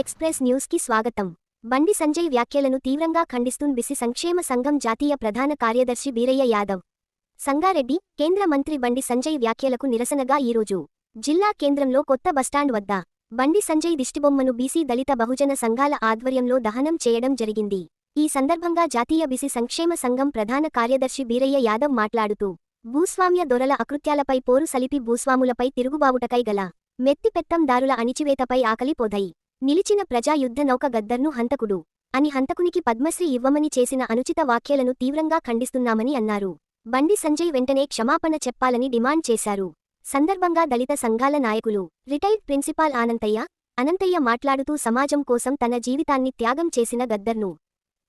Express న్యూస్కి స్వాగతం. బండి సంజయ్ వ్యాఖ్యలను తీవ్రంగా ఖండిస్తూ బిసి సంక్షేమ సంఘం జాతీయ ప్రధాన కార్యదర్శి బీరయ్య యాదవ్. సంగారెడ్డి కేంద్ర మంత్రి బండి సంజయ్ వ్యాఖ్యలకు నిరసనగా ఈరోజు జిల్లా కేంద్రంలో కొత్త బస్టాండ్ వద్ద బండి సంజయ్ దిష్టిబొమ్మను బీసీ దళిత బహుజన సంఘాల ఆధ్వర్యంలో దహనం చేయడం జరిగింది. ఈ సందర్భంగా జాతీయ బిసి సంక్షేమ సంఘం ప్రధాన కార్యదర్శి బీరయ్య యాదవ్ మాట్లాడుతూ భూస్వామ్య దొరల అకృత్యాలపై పోరు సలిపి భూస్వాములపై తిరుగుబావుటకై గల మెత్తిపెత్తందారుల అణిచివేతపై ఆకలి పొదై నిలిచిన ప్రజాయుద్ధ నౌక గద్దర్ను హంతకుడు. అని హంతకునికి పద్మశ్రీ ఇవ్వమని చేసిన అనుచిత వ్యాఖ్యలను తీవ్రంగా ఖండిస్తున్నామని అన్నారు. బండి సంజయ్ వెంటనే క్షమాపణ చెప్పాలని డిమాండ్ చేశారు. సందర్భంగా దళిత సంఘాల నాయకులు రిటైర్డ్ ప్రిన్సిపాల్ ఆనంతయ్య అనంతయ్య మాట్లాడుతూ సమాజం కోసం తన జీవితాన్ని త్యాగం చేసిన గద్దర్ను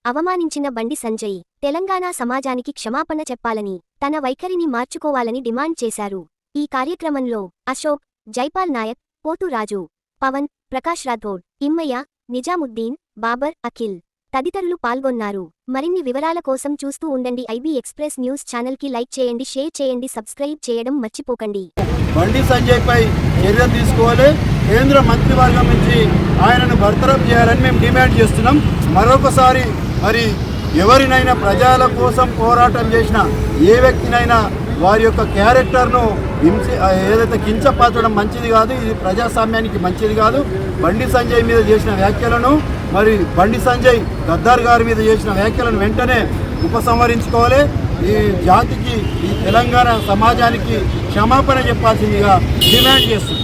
అవమానించిన బండి సంజయ్ తెలంగాణ సమాజానికి క్షమాపణ చెప్పాలని తన వైఖరిని మార్చుకోవాలని డిమాండ్ చేశారు. ఈ కార్యక్రమంలో అశోక్ జైపాల్ నాయక్ పోతురాజు పవన్ ప్రకాష్ రాథోడ్ ఇమ్మయ్య నిజాముద్దీన్ బాబర్ అఖిల్ తదితరులు పాల్గొన్నారు. మరిన్ని వివరాల కోసం చూస్తూ ఉండండి ఐబీ ఎక్స్ప్రెస్ న్యూస్ ఛానల్కి లైక్ చేయండి షేర్ చేయండి సబ్స్క్రైబ్ చేయడం మర్చిపోకండి. బండి సంజయ్ పై చర్యలు తీసుకోవాలి. కేంద్ర మంత్రివర్గం నుంచి ఆయనను బర్తరఫ్ చేయాలని మేము డిమాండ్ చేస్తున్నాం. మరొకసారి మరి ఎవరినైనా ప్రజల కోసం పోరాటం చేసిన ఏ వ్యక్తినైనా వారి యొక్క క్యారెక్టర్ను హింస ఏదైతే కించపరచడం మంచిది కాదు ఇది ప్రజాస్వామ్యానికి మంచిది కాదు. బండి సంజయ్ మీద చేసిన వ్యాఖ్యలను మరి బండి సంజయ్ గద్దార్ గారి మీద చేసిన వ్యాఖ్యలను వెంటనే ఉపసంహరించుకోవాలి. ఈ జాతికి ఈ తెలంగాణ సమాజానికి క్షమాపణ చెప్పాల్సిందిగా డిమాండ్ చేస్తుంది